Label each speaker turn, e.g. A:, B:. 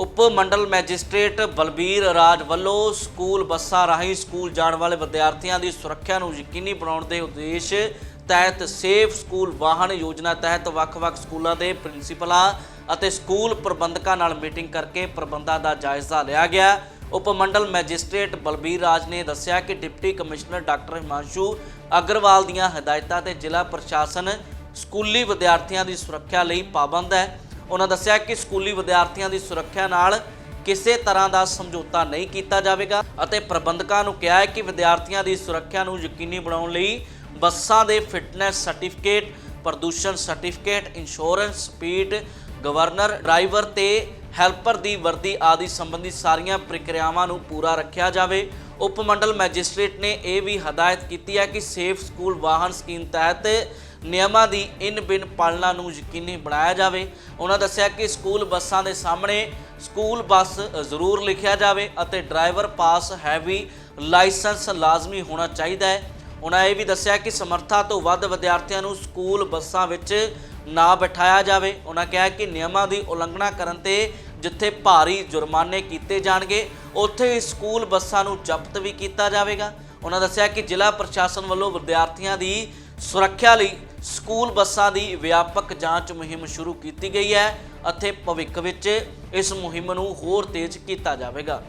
A: ਉਪ ਮੰਡਲ magistrate Balbir ਰਾਜ ਵੱਲੋਂ school ਬੱਸਾਂ ਰਾਹੀਂ ਸਕੂਲ ਜਾਣ ਵਾਲੇ ਵਿਦਿਆਰਥੀਆਂ ਦੀ ਸੁਰੱਖਿਆ ਨੂੰ ਯਕੀਨੀ ਬਣਾਉਣ ਦੇ ਉਦੇਸ਼ ਤਹਿਤ ਸੇਫ ਸਕੂਲ ਵਾਹਨ ਯੋਜਨਾ ਤਹਿਤ ਵੱਖ-ਵੱਖ ਸਕੂਲਾਂ ਦੇ ਪ੍ਰਿੰਸੀਪਲਾਂ ਅਤੇ ਸਕੂਲ ਪ੍ਰਬੰਧਕਾਂ ਨਾਲ ਮੀਟਿੰਗ ਕਰਕੇ ਪ੍ਰਬੰਧਾਂ ਦਾ ਜਾਇਜ਼ਾ ਲਿਆ ਗਿਆ। ਉਪ ਮੰਡਲ ਮੈਜਿਸਟ੍ਰੇਟ ਬਲਬੀਰ ਰਾਜ ਨੇ ਦੱਸਿਆ ਕਿ deputy commissioner doctor Himanshu Aggarwal ਦੀਆਂ ਹਦਾਇਤਾਂ ਤੇ ਜ਼ਿਲ੍ਹਾ ਪ੍ਰਸ਼ਾਸਨ ਸਕੂਲੀ ਵਿਦਿਆਰਥੀਆਂ ਦੀ ਸੁਰੱਖਿਆ ਲਈ ਪਾਬੰਦ ਹੈ। ਉਹਨਾਂ ਦੱਸਿਆ ਕਿ ਸਕੂਲੀ ਵਿਦਿਆਰਥੀਆਂ ਦੀ ਸੁਰੱਖਿਆ ਨਾਲ ਕਿਸੇ ਤਰ੍ਹਾਂ ਦਾ ਸਮਝੌਤਾ ਨਹੀਂ ਕੀਤਾ ਜਾਵੇਗਾ ਅਤੇ ਪ੍ਰਬੰਧਕਾਂ ਨੂੰ ਕਿਹਾ ਹੈ ਕਿ ਵਿਦਿਆਰਥੀਆਂ ਦੀ ਸੁਰੱਖਿਆ ਨੂੰ ਯਕੀਨੀ ਬਣਾਉਣ ਲਈ ਬੱਸਾਂ ਦੇ ਫਿਟਨੈਸ ਸਰਟੀਫਿਕੇਟ, ਪ੍ਰਦੂਸ਼ਣ certificate insurance speed governor driver ਤੇ ਹੈਲਪਰ ਦੀ ਵਰਦੀ ਆਦਿ ਸੰਬੰਧੀ ਸਾਰੀਆਂ ਪ੍ਰਕਿਰਿਆਵਾਂ ਨੂੰ ਪੂਰਾ ਰੱਖਿਆ ਜਾਵੇ। ਉਪ ਮੰਡਲ ਮੈਜਿਸਟ੍ਰੇਟ ਨੇ ਇਹ ਵੀ ਹਦਾਇਤ ਕੀਤੀ ਹੈ ਕਿ ਸੇਫ ਸਕੂਲ ਵਾਹਨ ਸਕੀਮ ਤਹਿਤ ਨਿਯਮਾਂ ਦੀ ਇਨ ਬਿਨ ਪਾਲਣਾ ਨੂੰ ਯਕੀਨੀ ਬਣਾਇਆ ਜਾਵੇ। ਉਹਨਾਂ ਦੱਸਿਆ ਕਿ ਸਕੂਲ ਬੱਸਾਂ ਦੇ ਸਾਹਮਣੇ ਸਕੂਲ ਬੱਸ ਜ਼ਰੂਰ ਲਿਖਿਆ ਜਾਵੇ ਅਤੇ ਡਰਾਈਵਰ ਪਾਸ ਹੈਵੀ ਲਾਇਸੈਂਸ ਲਾਜ਼ਮੀ ਹੋਣਾ ਚਾਹੀਦਾ ਹੈ। ਉਹਨਾਂ ਇਹ ਵੀ ਦੱਸਿਆ ਕਿ ਸਮਰੱਥਾ ਤੋਂ ਵੱਧ ਵਿਦਿਆਰਥੀਆਂ ਨੂੰ ਸਕੂਲ ਬੱਸਾਂ ਵਿੱਚ ਨਾ ਬਿਠਾਇਆ ਜਾਵੇ। ਉਹਨਾਂ ਕਿਹਾ ਕਿ ਨਿਯਮਾਂ ਦੀ ਉਲੰਘਣਾ ਕਰਨ ਤੇ ਜਿੱਥੇ ਭਾਰੀ ਜੁਰਮਾਨੇ ਕੀਤੇ ਜਾਣਗੇ, ਉੱਥੇ ਹੀ ਸਕੂਲ ਬੱਸਾਂ ਨੂੰ ਜ਼ਬਤ ਵੀ ਕੀਤਾ ਜਾਵੇਗਾ। ਉਹਨਾਂ ਦੱਸਿਆ ਕਿ ਜ਼ਿਲ੍ਹਾ ਪ੍ਰਸ਼ਾਸਨ ਵੱਲੋਂ ਵਿਦਿਆਰਥੀਆਂ ਦੀ ਸੁਰੱਖਿਆ ਲਈ ਸਕੂਲ ਬੱਸਾਂ ਦੀ ਵਿਆਪਕ ਜਾਂਚ ਮੁਹਿੰਮ ਸ਼ੁਰੂ ਕੀਤੀ ਗਈ ਹੈ ਅਤੇ ਭਵਿੱਖ ਵਿੱਚ ਇਸ ਮੁਹਿੰਮ ਨੂੰ ਹੋਰ ਤੇਜ਼ ਕੀਤਾ ਜਾਵੇਗਾ।